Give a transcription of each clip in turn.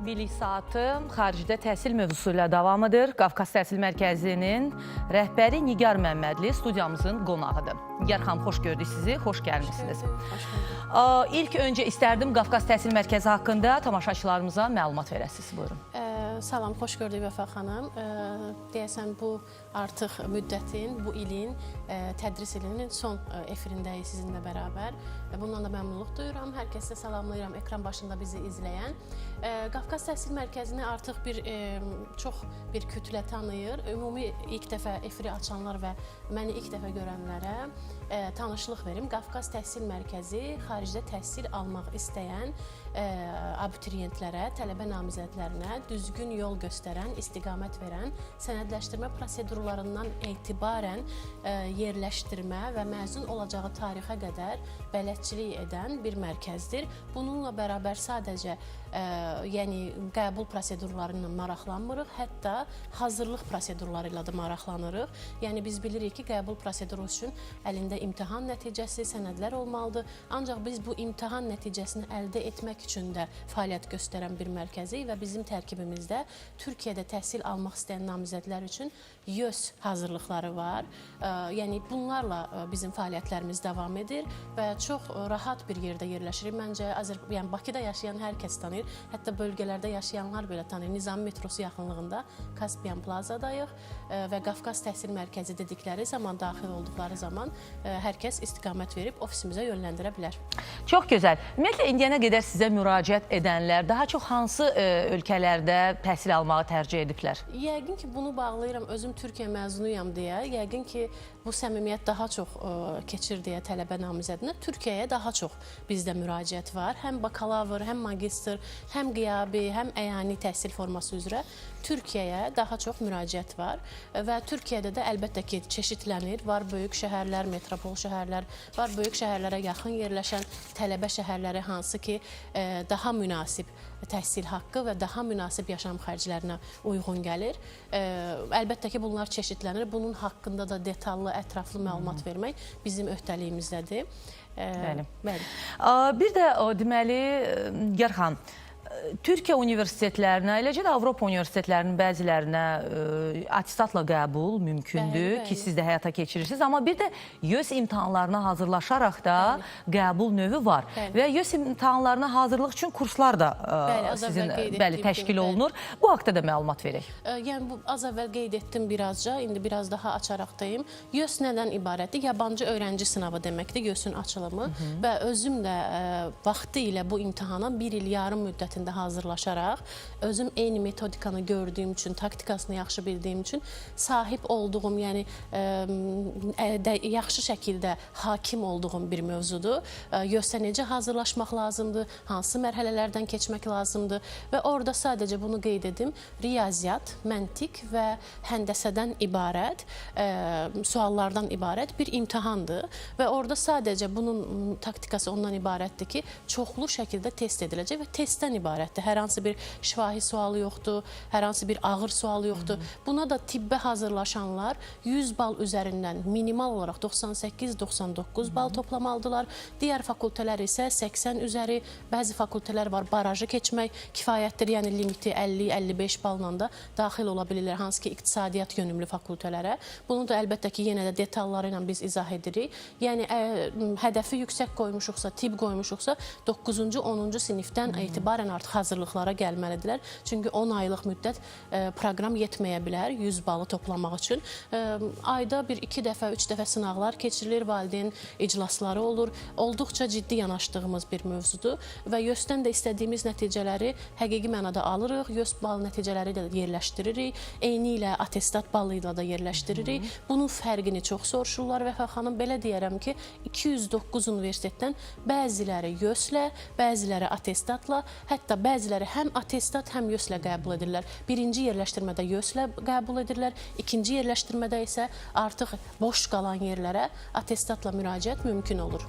Bilik saatı xaricdə təhsil mövzusu ilə davam edir. Qafqaz Təhsil Mərkəzinin rəhbəri Nigar Məmmədli studiyamızın qonağıdır. Nigar xanım, xoş gördük sizi, xoş. Aa, İlk öncə istərdim Qafqaz Təhsil Mərkəzi haqqında tamaşaçılarımıza məlumat verəsiniz. Buyurun. Ee, salam, xoş gördük Vəfa xanım. Ee, deyəsən bu artıq müddətin, bu ilin e, tədris ilinin son e, efirindəyik sizinlə bərabər. Bundan da məmnunluq duyuram. Hər kəsi salamlayıram ekran başında bizi izləyən. E, Qafqaz Təhsil Mərkəzini artıq bir çox bir kütlə tanıyır. Ümumi ilk dəfə efiri açanlar və məni ilk dəfə görənlərə tanışlıq verim. Qafqaz Təhsil Mərkəzi xaricdə təhsil almaq istəyən abituriyentlərə, tələbə namizədlərinə düzgün yol göstərən, istiqamət verən, sənədləşdirmə prosedurlarından etibarən e, yerləşdirmə və məzun olacağı tarixə qədər bələdçilik edən bir mərkəzdir. Bununla bərabər sadəcə yəni qəbul prosedurları ilə maraqlanmırıq, hətta hazırlıq prosedurları ilə də maraqlanırıq. Yəni biz bilirik ki, qəbul proseduru üçün əlində imtahan nəticəsi, sənədlər olmalıdır. Ancaq biz bu imtahan nəticəsini əldə etmək üçün də fəaliyyət göstərən bir mərkəzi və bizim tərkibimizdə Türkiyədə təhsil almaq istəyən namizədlər üçün YÖS hazırlıqları var. Yəni bunlarla bizim fəaliyyətlərimiz davam edir və çox rahat bir yerdə yerləşirik. Məncə Azər yəni Bakıda yaşayan hər kəs tanıyır. Hətta bölgələrdə yaşayanlar belə tanıyır. Nizami metrosu yaxınlığında Kaspian Plazadayıq ə, və Qafqaz Təhsil Mərkəzi dedikləri zaman daxil olduqları zaman ə, hər kəs istiqamət verib ofisimizə yönləndirə bilər. Çox gözəl. Ümumiyyətlə indiyənə qədər sizə müraciət edənlər daha çox hansı e, ölkələrdə təhsil almağı tərcih ediblər? Yəqin ki, bunu bağlayıram özüm Türkiyə məzunuyam deyə. Yəqin ki, bu səmimiyyət daha çox ə, keçir deyə tələbə namizədinə Türkiyəyə daha çox bizdə müraciət var. Həm bakalavr, həm magistr, həm qiyabi, həm əyani təhsil forması üzrə Türkiyəyə daha çox müraciət var və Türkiyədə də əlbəttə ki, çeşidlənir. Var böyük şəhərlər, metropol şəhərlər, var böyük şəhərlərə yaxın yerləşən tələbə şəhərləri hansı ki, ə, daha münasib təhsil haqqı və daha münasib yaşam xərclərinə uyğun gəlir. Əlbəttə ki, bunlar çeşidlənir. Bunun haqqında da detallı, ətraflı məlumat vermək bizim öhdəliyimizdədir. Bəli. Bəli. Bir də o deməli e, Türkiyə universitetlərinə, eləcə də Avropa universitetlərinin bəzilərinə e, attestatla qəbul mümkündür Bəli, ki, bəli. siz də həyata keçirirsiniz. Amma bir də YÖS imtahanlarına hazırlaşaraq da qəbul növü var. Bəli. Və YÖS imtahanlarına hazırlıq üçün kurslar da e, Bəli, sizin bəli təşkil bəli. olunur. Bu haqqda da məlumat verək. Ə, Yəni bu az əvvəl qeyd etdim birazca, indi biraz daha açaraq deyim. YÖS nədən ibarətdir? Yabancı öyrənci sınavı deməkdir, YÖS-ün açılımı və özüm də ə, vaxtı ilə bu imtahana 1 il yarım müddətində hazırlaşaraq, özüm eyni metodikanı gördüyüm üçün, taktikasını yaxşı bildiyim üçün sahib olduğum, yəni ə, ə, də, yaxşı şəkildə hakim olduğum bir mövzudur. Ə, YÖS-ə necə hazırlaşmaq lazımdır, hansı mərhələlərdən keçmək lazımdır və orada sadəcə bunu qeyd edim. Riyaziyyat, məntiq və həndəsədən ibarət, ə, suallardan ibarət bir imtahandır və orada sadəcə bunun taktikası ondan ibarətdir ki, çoxlu şəkildə test ediləcək və testdən ibarətdir. Hər hansı bir şifahi sualı yoxdur, hər hansı bir ağır sualı yoxdur. Buna da tibbə hazırlaşanlar 100 bal üzərindən minimal olaraq 98-99 bal toplamalıdırlar. Digər fakültələr isə 80 üzəri, bəzi fakültələr var barajı keçmək kifayətdir, yəni limiti 50-55 balla da daxil ola bilirlər, hansı ki iqtisadiyyat yönümlü fakültələrə. Bunu da əlbəttə ki, yenə də detalları ilə biz izah edirik. Yəni ə, hədəfi yüksək qoymuşuqsa, tibb qoymuşuqsa 9-cu, 10-cu sinifdən etibarən artıq hazırlıqlara gəlməlidirlər. Çünki 10 aylıq müddət ə, proqram yetməyə bilər 100 balı toplamaq üçün. Ə, ayda bir 2 dəfə, 3 dəfə sınaqlar keçirilir, valideyn iclasları olur. Olduqca ciddi yanaşdığımız bir mövzudur və YÖS-dən də istədiyimiz nəticələri həqiqi mənada alırıq. YÖS bal nəticələri də yerləşdiririk. Eyni ilə attestat balı ilə də yerləşdiririk. Bunun fərqini çox soruşurlar və xanım belə deyərəm ki, 209 universitetdən bəziləri YÖS-lə, bəziləri attestatla, hətta bəziləri həm attestat, həm YÖS-lə qəbul edirlər. Birinci yerləşdirmədə YÖS-lə qəbul edirlər, ikinci yerləşdirmədə isə artıq boş qalan yerlərə attestatla müraciət mümkün olur.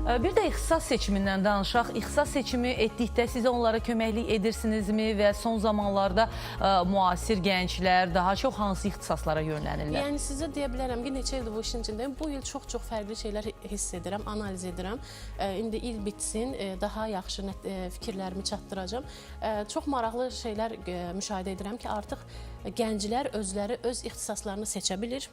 Ə, Bir də ixtisas seçimindən danışaq. İxtisas seçimi etdikdə siz onlara köməklik edirsinizmi və son zamanlarda ə, müasir gənclər daha çox hansı ixtisaslara yönlənirlər? Yəni sizə deyə bilərəm ki, neçə ildir bu işin içindəyim. Bu il çox-çox fərqli şeylər hiss edirəm, analiz edirəm. E, İndi il bitsin, e, daha yaxşı nət- e, fikirlərimi çatdıracağam. E, Çox maraqlı şeylər e, müşahidə edirəm ki, artıq gənclər özləri öz ixtisaslarını seçə bilir.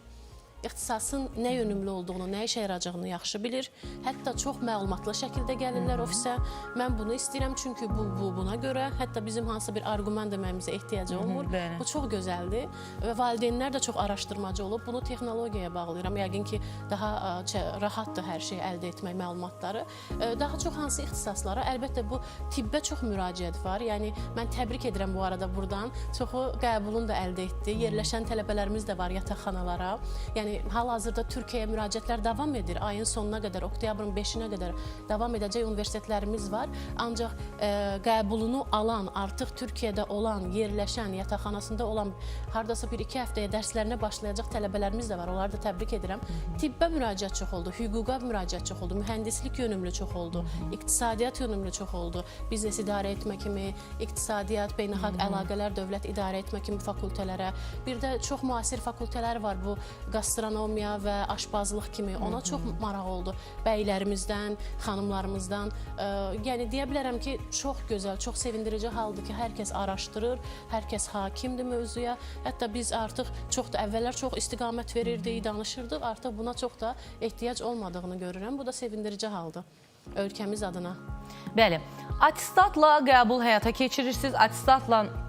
İxtisasın nə yönümlü olduğunu, nə işə yarayacağını yaxşı bilir. Hətta çox məlumatlı şəkildə gəlirlər ofisə. Mən bunu istəyirəm çünki bu, bu buna görə. Hətta bizim hansı bir arqument deməyimizə ehtiyac olmur. bəli. Bu çox gözəldir və valideynlər də çox araşdırmacı olub. Bunu texnologiyaya bağlayıram. Yəqin ki, daha rahatdır hər şeyi əldə etmək məlumatları. Daha çox hansı ixtisaslara? Əlbəttə bu tibbə çox müraciət var. Yəni mən təbrik edirəm bu arada burdan. Çoxu qəbulunu da əldə etdi. Yerləşən tələbələrimiz də var yataqxanalara. Yəni hal-hazırda Türkiyəyə müraciətlər davam edir. Ayın sonuna qədər, oktyabrın 5-nə qədər davam edəcək universitetlərimiz var. Ancaq ə, qəbulunu alan, artıq Türkiyədə olan, yerləşən, yataqxanasında olan hardasa bir iki həftəyə dərslərinə başlayacaq tələbələrimiz də var. Onları da təbrik edirəm. Tibbə müraciət çox oldu, hüquqa müraciət çox oldu, mühəndislik yönümlü çox oldu, iqtisadiyyat yönümlü çox oldu. Biznes idarə etmə kimi, iqtisadiyyat, beynəlxalq əlaqələr, dövlət idarə etmə kimi fakültələrə, bir də çox müasir fakültələr var bu gastronomiya və aşbazlıq kimi. Ona çox maraq oldu. Bəylərimizdən, xanımlarımızdan. Ə, yəni deyə bilərəm ki, çox gözəl, çox sevindirici haldır ki, hər kəs araşdırır, hər kəs hakimdir mövzuya. Hətta biz artıq çox da əvvəllər çox istiqamət verirdik, danışırdıq. Artıq buna çox da ehtiyac olmadığını görürəm. Bu da sevindirici haldır ölkəmiz adına. Bəli. Attestatla qəbul həyata keçirirsiniz. Attestatla ə,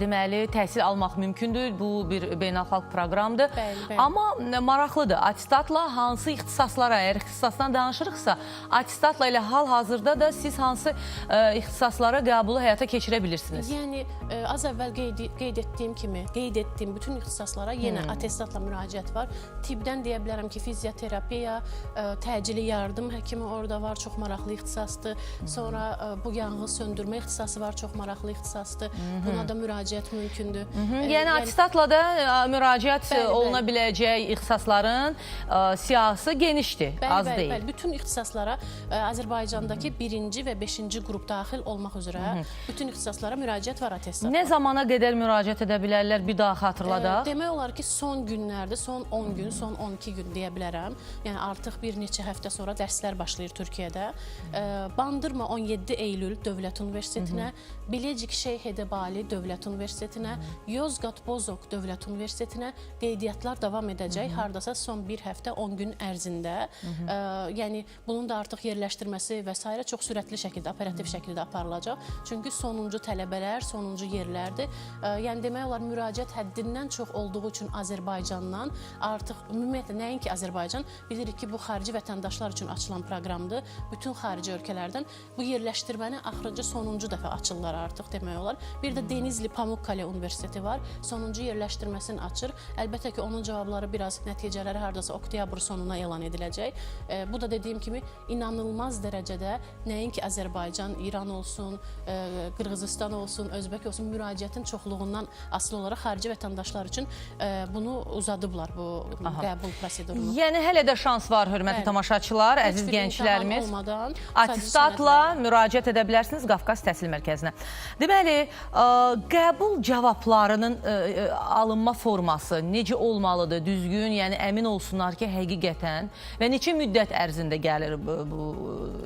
deməli təhsil almaq mümkündür. Bu bir beynəlxalq proqramdır. Bəli, bəli. Amma ə, maraqlıdır. Attestatla hansı ixtisaslara, əgər ixtisasdan danışırıqsa, attestatla elə hal-hazırda da siz hansı ə, ixtisaslara qəbulu həyata keçirə bilirsiniz? Yəni ə, az əvvəl qeyd, qeyd etdiyim kimi, qeyd etdiyim bütün ixtisaslara yenə Hmm. attestatla müraciət var. Tibbdən deyə bilərəm ki, fizioterapiya, ə, təcili yardım həkimi orada var, çox maraqlı ixtisasdır. Sonra ə, bu yanğın söndürmə ixtisası var, çox maraqlı ixtisasdır. Buna da müraciət mümkündür. Ə, Yəni attestatla da ə, müraciət Bəli, oluna bəli. biləcək ixtisasların ə, siyahısı genişdir, Bəli, az bəli, deyil. bəli. Bütün ixtisaslara ə, Azərbaycandakı birinci və beşinci qrup daxil olmaq üzrə bütün ixtisaslara müraciət var attestat. Nə zamana qədər müraciət edə bilərlər? Bir daha xatırladaq. Ə, Demək olar ki, son günlərdə, son 10 gün, son 12 gün deyə bilərəm. Yəni artıq bir neçə həftə sonra dərslər başlayır Türkiyədə. Ə, Bandırma 17 Eylül Dövlət Universitetinə, Bilecik Şeyx Edebali Dövlət Universitetinə, Yozqat Bozok Dövlət Universitetinə qeydiyyatlar davam edəcək. Hardasa son bir həftə 10 gün ərzində. Ə, Yəni bunun da artıq yerləşdirməsi və s. çox sürətli şəkildə, operativ şəkildə aparılacaq. Çünki sonuncu tələbələr, sonuncu yerlərdir. Ə, Yəni demək olar müraciət həddindən çox olduğu üçün Azərbaycandan artıq ümumiyyətlə nəinki Azərbaycan bilirik ki, bu xarici vətəndaşlar üçün açılan proqramdır. Bütün xarici ölkələrdən bu yerləşdirməni axırıncı sonuncu dəfə açırlar artıq demək olar. Bir də Denizli Pamukkale Universiteti var. Sonuncu yerləşdirməsini açır. Əlbəttə ki, onun cavabları biraz nəticələri hardasa oktyabr sonuna elan ediləcək. E, bu da dediyim kimi inanılmaz dərəcədə nəinki Azərbaycan, İran olsun, e, Qırğızistan olsun, Özbək olsun müraciətin çoxluğundan asılı olaraq xarici vətəndaşlar üçün e, bunu uzadıblar bu Aha. qəbul prosedurunu. Yəni hələ də şans var hörmətli Bəli. tamaşaçılar, Heç əziz gənclərimiz. sadəcə müraciət edə bilərsiniz Qafqaz Təhsil Mərkəzinə. Deməli, ə, qəbul cavablarının ə, ə, alınma forması necə olmalıdır? Düzgün, yəni əmin olsunlar ki, həqiqətən və neçə müddət ərzində gəlir bu, bu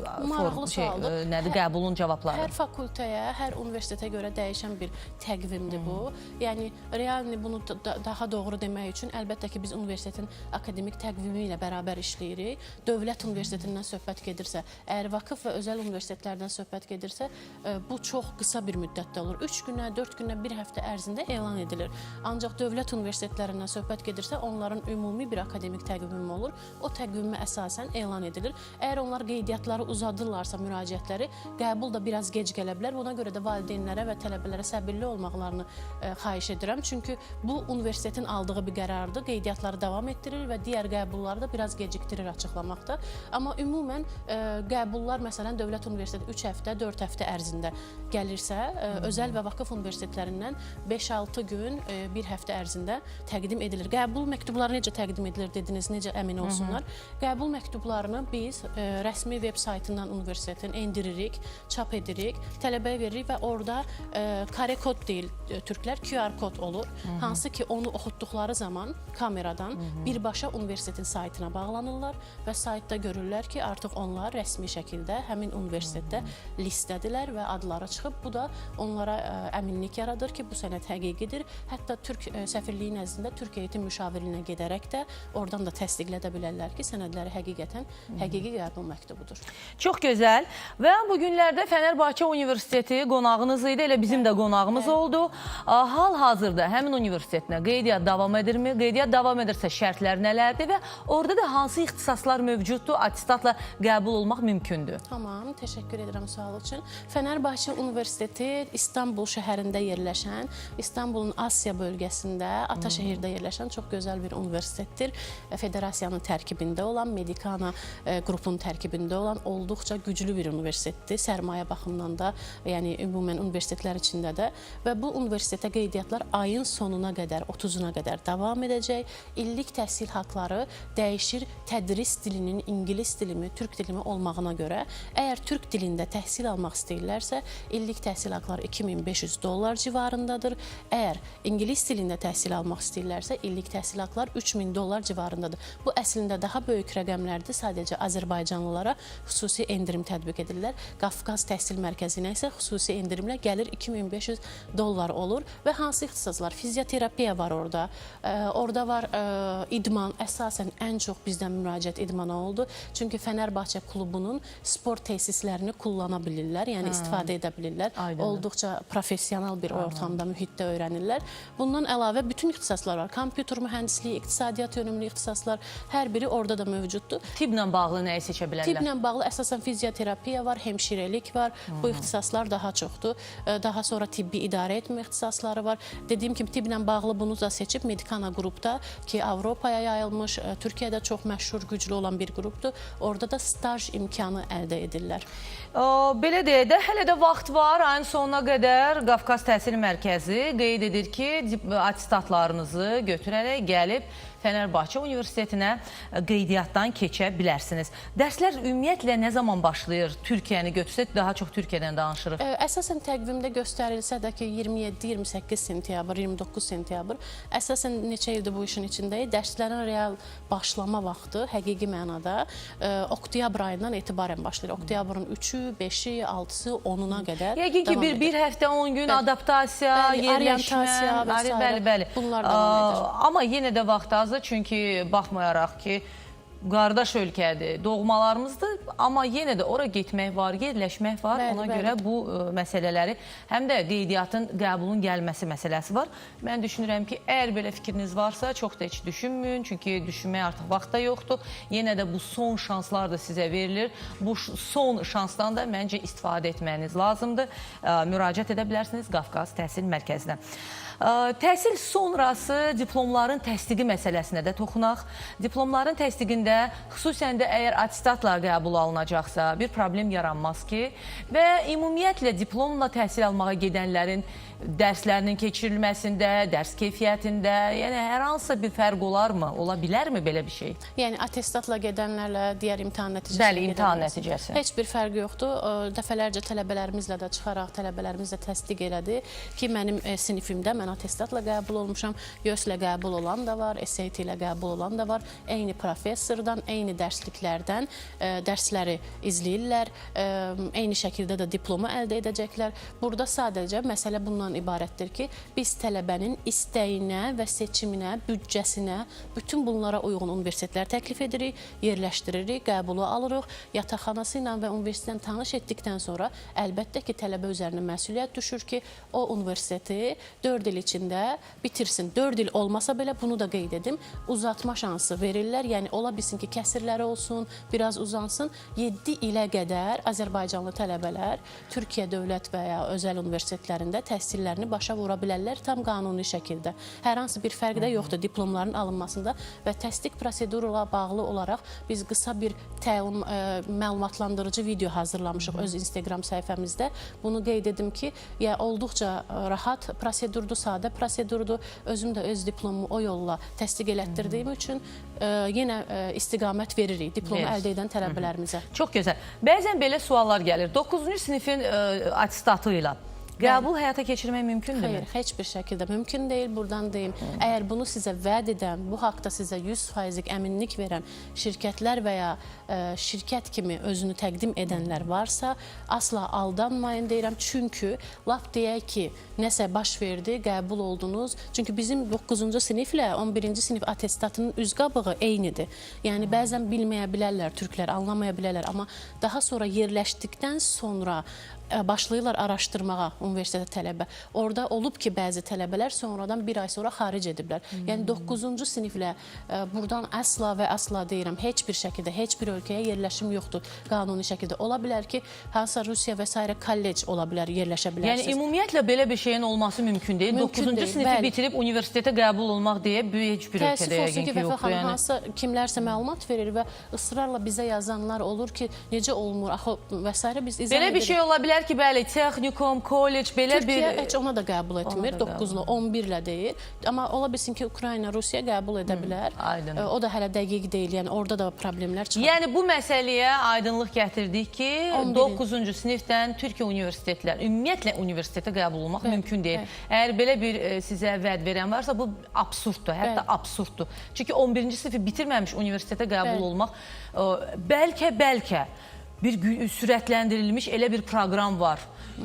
ə, Maraqlı şey, ə, nədir qəbulun cavabları? Hər fakültəyə, hər universitetə görə dəyişən bir təqvimdir bu. Yəni realni bunu da- da- daha doğru demək üçün əlbəttə ki, biz universitetin akademik təqvimi ilə bərabər işləyirik. Dövlət universitetindən söhbət gedirsə, əgər vakıf və özəl universitetlərdən söhbət gedirsə, e, bu çox qısa bir müddətdə olur. 3 günə, 4 günə, 1 həftə ərzində elan edilir. Ancaq dövlət universitetlərindən söhbət gedirsə, onların ümumi bir akademik təqvimi olur. O təqvimə əsasən elan edilir. Əgər onlar qeydiyyatları uzadırlarsa müraciətləri, qəbul da biraz gec gələ bilər. Buna görə də valideynlərə və tələbələrə səbirli olmaqlarını e, xahiş edirəm. Çünki bu universitetin aldığı bir qərardır. Qeydiyyatları davam etdirir və digər qəbulları da biraz gecikdirir açıqlamaqda. Amma ümumən e, qəbullar məsələn Dövlət Universiteti 3 həftə, 4 həftə ərzində gəlirsə, e, özəl və vakıf universitetləri universitetlərindən 5-6 gün, e, bir həftə ərzində təqdim edilir. Qəbul məktubları necə təqdim edilir dediniz, necə əmin olsunlar? Qəbul məktublarını biz e, rəsmi veb saytından universitetin endiririk, çap edirik, tələbəyə veririk və orada e, kare kod deyil türklər QR kod olur. Hansı ki onu oxutduqları zaman kameradan birbaşa universitetin saytına bağlanırlar və saytda görürlər ki, artıq onlar rəsmi şəkildə həmin universitetdə listədilər və adları çıxıb. Bu da onlara ə, əminlik yaradır ki, bu sənəd həqiqidir. Hətta Türk ə, səfirliyi nəzdində Türk heyəti müşavirinə gedərək də oradan da təsdiqlədə bilərlər ki, sənədləri həqiqətən həqiqi qəbul məktubudur. Çox gözəl. Və bu günlərdə Fənərbağçə Universiteti qonağınız idi, elə bizim də qonağımız oldu. Hal-hazırda həmin universitetinə qeydiyyat davam edirmi? Qeydiyyat davam edirsə şərtlər nələrdir və orada da hansı ixtisaslar mövcuddur? Attestatla qəbul olmaq mümkündür. Tamam, təşəkkür edirəm sual üçün. Fənərbağçə Universiteti İstanbul şəhərində yerləşən, İstanbulun Asiya bölgəsində, Ataşəhirdə yerləşən çox gözəl bir universitetdir. Federasiyanın tərkibində olan, Medikana e, qrupunun tərkibində olan olduqca güclü bir universitetdir. Sərmayə baxımından da, yəni ümumən universitetlər içində də və bu universitetə qeydiyyatlar ayın sonuna qədər, 30-una qədər davam edəcək. İllik təhsil haqqları dəyişir tədris dilinin ingilis dilimi, türk dilimi olmağına görə. Əgər türk dilində təhsil almaq istəyirlərsə, illik təhsil haqqları 2500 dollar civarındadır. Əgər ingilis dilində təhsil almaq istəyirlərsə, illik təhsil haqqları 3000 dollar civarındadır. Bu əslində daha böyük rəqəmlərdir. Sadəcə Azərbaycanlılara xüsusi endirim tətbiq edirlər. Qafqaz Təhsil Mərkəzinə isə xüsusi endirimlə gəlir 2500 dollar olur və hansı ixtisaslar? Fizioterapiya var orada. Ə, orada var ə, idman. Əsasən ən çox bizdən müraciət idmana oldu. Çünki Fənərbağçə klubunun sport tesislərini kullana bilirlər, yəni istifadə edə bilirlər. Aydındır. Olduqca professional bir ortamda, mühitdə öyrənirlər. Bundan əlavə bütün ixtisaslar var. Kompüter mühəndisliyi, iqtisadiyyat yönümlü ixtisaslar hər biri orada da mövcuddur. Tibblə bağlı nəyi seçə bilərlər? Tibblə bağlı əsasən fizioterapiya var, hemşirəlik var. Bu ixtisaslar daha çoxdur. Daha sonra tibbi idarə etmə ixtisasları var. Dediyim kimi tibblə bağlı bunu da seçib Medikana qrupda ki, Avropaya yayılmış, Türkiyədə çox məşhur, güclü olan bir qrupdur. Orada da staj imkanı əldə edirlər. Ə, Belə deyək də, hələ də vaxt var. Ayın sonuna qədər Qafqaz Təhsil Mərkəzi qeyd edir ki, attestatlarınızı götürərək gəlib Fənərbağçə Universitetinə ə, qeydiyyatdan keçə bilərsiniz. Dərslər ümumiyyətlə nə zaman başlayır? Türkiyəni götürsək daha çox Türkiyədən danışırıq. Ə, Əsasən təqvimdə göstərilsə də ki 27-28 sentyabr, 29 sentyabr əsasən neçə ildir bu işin içindəyik. Dərslərin real başlama vaxtı həqiqi mənada ə, oktyabr ayından etibarən başlayır. Oktyabrın 3-ü, 5-i, 6-sı, 10-una qədər. Yəqin ki bir, bir həftə 10 gün Bəli. adaptasiya, Bəli, yerləşmə, bəli, bəli. Bunlar davam edir. Amma yenə də vaxt azdır çünki baxmayaraq ki qardaş ölkədir, doğmalarımızdır, amma yenə də ora getmək var, yerləşmək var. Bəli, Ona bəli. görə bu ə, məsələləri həm də qeydiyyatın qəbulun gəlməsi məsələsi var. Mən düşünürəm ki, əgər belə fikriniz varsa, çox da heç düşünməyin, çünki düşünməyə artıq vaxt da yoxdur. Yenə də bu son şanslar da sizə verilir. Bu son şansdan da məncə istifadə etməyiniz lazımdır. Ə, Müraciət edə bilərsiniz Qafqaz Təhsil Mərkəzinə. Təhsil sonrası diplomların təsdiqi məsələsinə də toxunaq. Diplomların təsdiqində xüsusən də əgər attestatla qəbul alınacaqsa, bir problem yaranmaz ki və ümumiyyətlə diplomla təhsil almağa gedənlərin dərslərinin keçirilməsində, dərs keyfiyyətində, yəni hər hansısa bir fərq olarmı? Ola bilərmi belə bir şey? Yəni attestatla gedənlərlə digər imtahan nəticəsi Bəli, imtahan nəticəsi. Heç bir fərqi yoxdur. Dəfələrcə tələbələrimizlə də çıxaraq tələbələrimiz də təsdiq elədi ki, mənim sinifimdə mən attestatla qəbul olmuşam. YÖS-lə qəbul olan da var, SAT ilə qəbul olan da var. Eyni professordan, eyni dərsliklərdən ə, dərsləri izləyirlər. Ə, eyni şəkildə də diplomu əldə edəcəklər. Burada sadəcə məsələ bundan ibarətdir ki, biz tələbənin istəyinə və seçiminə, büdcəsinə, bütün bunlara uyğun universitetlər təklif edirik, yerləşdiririk, qəbulu alırıq. Yataqxanası ilə və universitetlə tanış etdikdən sonra əlbəttə ki, tələbə üzərinə məsuliyyət düşür ki, o universiteti 4 il içində bitirsin. 4 il olmasa belə bunu da qeyd edim. Uzatma şansı verirlər. Yəni ola bilsin ki, kəsirləri olsun, biraz uzansın. 7 ilə qədər Azərbaycanlı tələbələr Türkiyə dövlət və ya özəl universitetlərində təhsillərini başa vura bilərlər tam qanuni şəkildə. Hər hansı bir fərq də yoxdur diplomların alınmasında və təsdiq proseduruyla bağlı olaraq biz qısa bir təlim ə, məlumatlandırıcı video hazırlamışıq öz Instagram səhifəmizdə. Bunu qeyd edim ki, ya olduqca rahat prosedurdur, sadə prosedurdur. Özüm də öz diplomumu o yolla təsdiq elətdirdiyim üçün ə, yenə ə, istiqamət veririk diplomu Verirsiniz. əldə edən tələbələrimizə. Çox gözəl. Bəzən belə suallar gəlir. 9-cu sinifin ə, attestatı ilə qəbul həyata keçirmək mümkündürmü? Xeyr, heç bir şəkildə mümkün deyil. Buradan deyim, əgər bunu sizə vəd edən, bu haqqda sizə 100%lik əminlik verən şirkətlər və ya ə, şirkət kimi özünü təqdim edənlər varsa, asla aldanmayın deyirəm. Çünki lap deyək ki, nəsə baş verdi, qəbul oldunuz. Çünki bizim 9-cu siniflə 11-ci sinif attestatının üz qabığı eynidir. Yəni bəzən bilməyə bilərlər türklər, anlamaya bilərlər, amma daha sonra yerləşdikdən sonra başlayırlar araşdırmağa universitetə tələbə. Orada olub ki, bəzi tələbələr sonradan bir ay sonra xaric ediblər. Yəni 9-cu siniflə ə, buradan əsla və əsla deyirəm, heç bir şəkildə heç bir ölkəyə yerləşim yoxdur qanuni şəkildə. Ola bilər ki, hansısa Rusiya və s. kollec ola bilər, yerləşə Yəni bilərsiniz. ümumiyyətlə belə bir şeyin olması mümkün deyil. Mümkün 9-cu deyil, sinifi bəli. bitirib universitetə qəbul olmaq deyə böyük heç bir Təəssüf ölkədə yəqin ki, yoxdur. xanım, Yəni. hansısa kimlərsə məlumat verir və ısrarla bizə yazanlar olur ki, necə olmur, axı və s. biz izah Belə bir şey ola bilər ki, bəli, texnikum, kollec belə Türkiyə bir heç ona da qəbul etmir. da 9 ilə 11 ilə deyil. Amma ola bilsin ki, Ukrayna, Rusiya qəbul edə bilər. aydın. E, O da hələ dəqiq deyil. Yəni orada da problemlər çıxır. Yəni bu məsələyə aydınlıq gətirdik ki, 11-in. 9-cu sinifdən Türkiyə universitetlər, ümumiyyətlə universitetə qəbul olmaq mümkün deyil. Əgər belə bir e, sizə vəd verən varsa, bu absurddur, hətta Bəli. absurddur. Çünki 11-ci sinifi bitirməmiş universitetə qəbul Bəli. olmaq e, bəlkə bəlkə bir gü- sürətləndirilmiş elə bir proqram var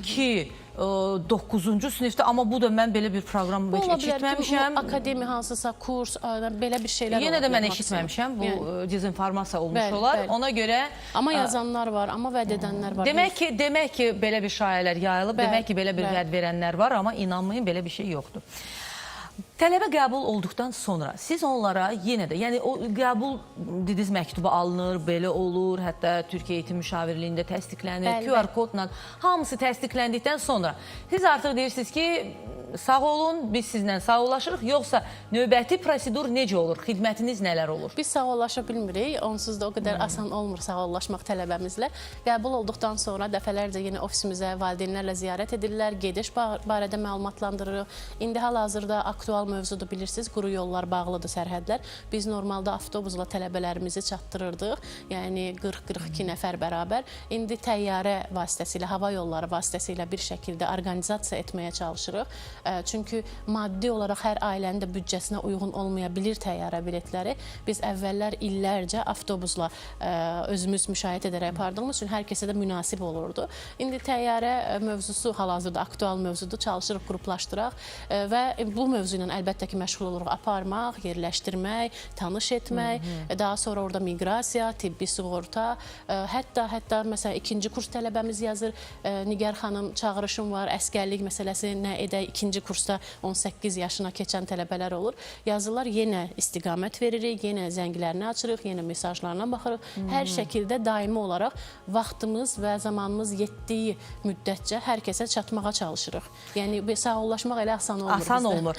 ki, 9-cu sinifdə amma bu da mən belə bir proqram heç eşitməmişəm. bu akademi hansısa kurs, ə, belə bir şeylər Yenə də mən eşitməmişəm. Bu Yəni. e, dezinformasiya olmuş Bəli, olar. bəli. Ona görə Amma yazanlar var, amma vəd edənlər var. Demək ki, demək ki, belə bir şayələr yayılıb, Bəli, demək ki, belə bir bəli. vəd verənlər var, amma inanmayın, belə bir şey yoxdur. Tələbə qəbul olduqdan sonra siz onlara yenə də, yəni o qəbul dediniz məktubu alınır, belə olur, hətta Türkiyə Eğitim Müşavirliyində təsdiqlənir, Bəli, QR kodla hamısı təsdiqləndikdən sonra siz artıq deyirsiniz ki, sağ olun, biz sizlə sağollaşırıq, yoxsa növbəti prosedur necə olur, xidmətiniz nələr olur? Biz sağollaşa bilmirik. Onsuz da o qədər asan olmur sağollaşmaq tələbəmizlə. Qəbul olduqdan sonra dəfələrcə yenə ofisimizə valideynlərlə ziyarət edirlər, gediş ba- barədə məlumatlandırırıq. İndi hal-hazırda aktual mövzudur bilirsiniz, quru yollar bağlıdır sərhədlər. Biz normalda avtobusla tələbələrimizi çatdırırdıq. Yəni 40-42 nəfər bərabər. İndi təyyarə vasitəsilə, hava yolları vasitəsilə bir şəkildə orqanizasiya etməyə çalışırıq. Çünki maddi olaraq hər ailənin də büdcəsinə uyğun olmaya bilər təyyarə biletləri. Biz əvvəllər illərcə avtobusla özümüz müşahidə edərək apardığımız üçün hər kəsə də münasib olurdu. İndi təyyarə mövzusu hal-hazırda aktual mövzudur. Çalışırıq qruplaşdıraq və bu mövzu ilə əlbəttə ki, məşğul oluruq. Aparmaq, yerləşdirmək, tanış etmək, ə, daha sonra orada miqrasiya, tibbi sığorta, ə, hətta hətta məsələn ikinci kurs tələbəmiz yazır. Ə, Nigar xanım çağırışım var, əskərlik məsələsi nə edək? İkinci kursda 18 yaşına keçən tələbələr olur. Yazırlar, yenə istiqamət veririk, yenə zənglərini açırıq, yenə mesajlarına baxırıq. Hər şəkildə daimi olaraq vaxtımız və zamanımız yetdiyi müddətcə hər kəsə çatmağa çalışırıq. Yəni sağollaşmaq elə asan olmur Asan bizdə. olmur.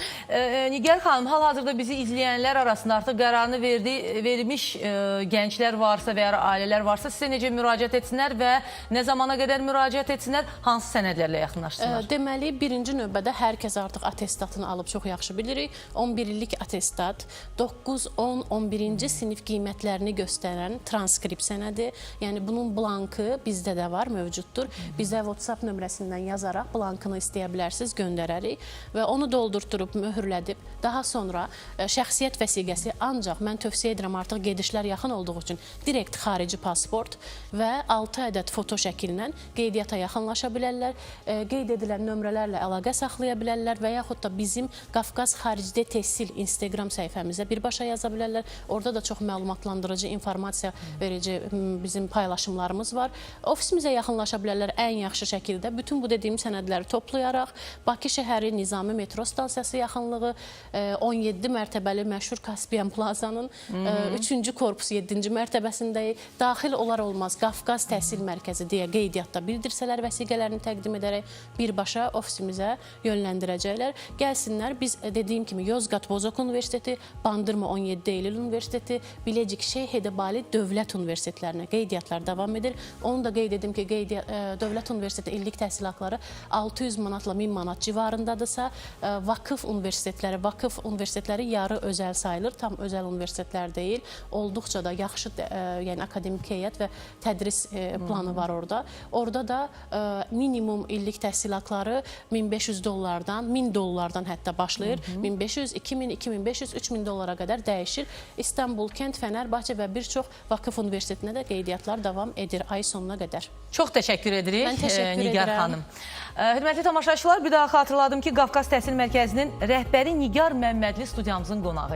Ee, Nigar xanım, hal-hazırda bizi izləyənlər arasında artıq qərarını verdi, vermiş e, gənclər varsa və ya ailələr varsa sizə necə müraciət etsinlər və nə zamana qədər müraciət etsinlər, hansı sənədlərlə yaxınlaşsınlar? Ə, Deməli, birinci növbədə hər kəs artıq attestatını alıb çox yaxşı bilirik. 11 illik attestat 9, 10, 11-ci sinif qiymətlərini göstərən transkript sənədi. Yəni bunun blankı bizdə də var, mövcuddur. Bizə WhatsApp nömrəsindən yazaraq blankını istəyə bilərsiniz, göndərərik və onu doldurtdurub möhürlədib daha sonra ə, şəxsiyyət vəsiqəsi ancaq mən tövsiyə edirəm artıq gedişlər yaxın olduğu üçün direkt xarici pasport və 6 ədəd foto şəklinlə qeydiyyata yaxınlaşa bilərlər. Ə, Qeyd edilən nömrələrlə əlaqə saxlaya bilərlər və yaxud da bizim Qafqaz Xaricdə Təhsil Instagram səhifəmizə birbaşa yaza bilərlər. Orada da çox məlumatlandırıcı, informasiya verici bizim paylaşımlarımız var. Ofisimizə yaxınlaşa bilərlər ən yaxşı şəkildə. Bütün bu dediyim sənədləri toplayaraq Bakı şəhəri Nizami metro stansiyası yaxınlığı, e, 17 mərtəbəli məşhur Kaspiyan Plazanın 3-cü korpus 7-ci mərtəbəsindəyik. Daxil olar olmaz Qafqaz Təhsil Mərkəzi deyə qeydiyyatda bildirsələr vəsiqələrini təqdim edərək birbaşa ofisimizə yönləndirəcəklər. Gəlsinlər. Biz e, dediyim kimi Yozqat Bozok Universiteti, Bandırma 17 Eylül Universiteti, Bilecik Şeyx Edebali Dövlət Universitetlərinə qeydiyyatlar davam edir. Onu da qeyd edim ki, qeydiyyat e, Dövlət Universiteti illik təhsilatları 600 manatla 1000 manat civarındadırsa, e, vakıf universitetləri, vakıf universitetləri yarı özəl sayılır, tam özəl universitetlər deyil. Olduqca da yaxşı e, yəni akademik heyət və tədris e, planı var orada. Orada da e, minimum illik təhsilatları 1500 dollardan, 1000 dollardan hətta başlayır. 1500, 2000, 2500, 3000 dollara qədər dəyişir. İstanbul, Kənd, Fənərbağçə və bir çox vakıf universitetinə də qeydiyyatlar davam edir ay sonuna qədər. Çox təşəkkür edirik Mən təşəkkür e, Nigar edirəm. xanım. E, Hörmətli tamaşaçılar, bir daha xatırladım ki, Qafqaz Təhsil Mərkəzinin rəhbəri Nigar Məmmədli studiyamızın qonağı